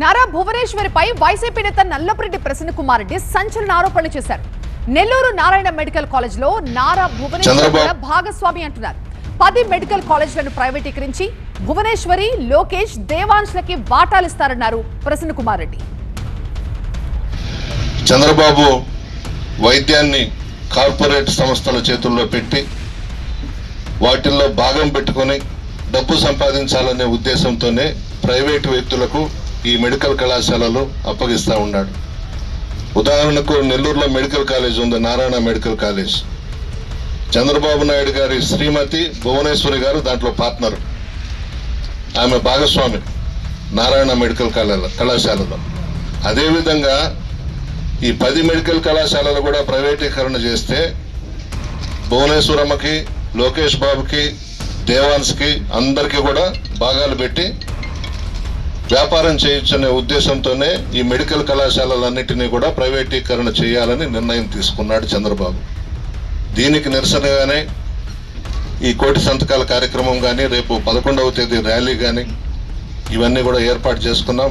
Nara భువనేశ్వరిపై YCP నేత నల్లపురెడ్డి ప్రసన్న కుమార్ రెడ్డి సంచలన ఆరోపణలు చేశారు. నెల్లూరు నారాయణ మెడికల్ కాలేజ్లో నారా భువనేశ్వరి భాగస్వామి అంటున్నారు. పది మెడికల్ కాలేజీలను ప్రైవేటీకరించి భువనేశ్వరి లోకేష్ దేవాంశ్లకి వాటాలిస్తారన్నారు ప్రసన్న కుమార్ రెడ్డి చంద్రబాబు వైద్యాన్ని కార్పొరేట్ సంస్థల చేతుల్లో పెట్టి వాటిల్లో భాగం పెట్టుకొని డబ్బు సంపాదించాలనే ఉద్దేశంతోనే ప్రైవేటు వ్యక్తులకు ఈ మెడికల్ కళాశాలలు అప్పగిస్తూ ఉన్నాడు. ఉదాహరణకు నెల్లూరులో మెడికల్ కాలేజ్ ఉంది నారాయణ మెడికల్ కాలేజ్. చంద్రబాబు నాయుడు గారి శ్రీమతి భువనేశ్వరి గారు దాంట్లో పార్ట్నర్. ఆమె భాగస్వామి నారాయణ మెడికల్ కళాల కళాశాలలో. అదేవిధంగా ఈ పది మెడికల్ కళాశాలలు కూడా ప్రైవేటీకరణ చేస్తే భువనేశ్వరమ్మకి లోకేష్ బాబుకి దేవాన్స్కి అందరికీ కూడా భాగాలు పెట్టి వ్యాపారం చేయొచ్చనే ఉద్దేశంతోనే ఈ మెడికల్ కళాశాలలన్నింటినీ కూడా ప్రైవేటీకరణ చేయాలని నిర్ణయం తీసుకున్నాడు చంద్రబాబు. దీనికి నిరసనగానే ఈ కోటి సంతకాల కార్యక్రమం కానీ రేపు పదకొండవ తేదీ ర్యాలీ కానీ ఇవన్నీ కూడా ఏర్పాటు చేసుకున్నాం.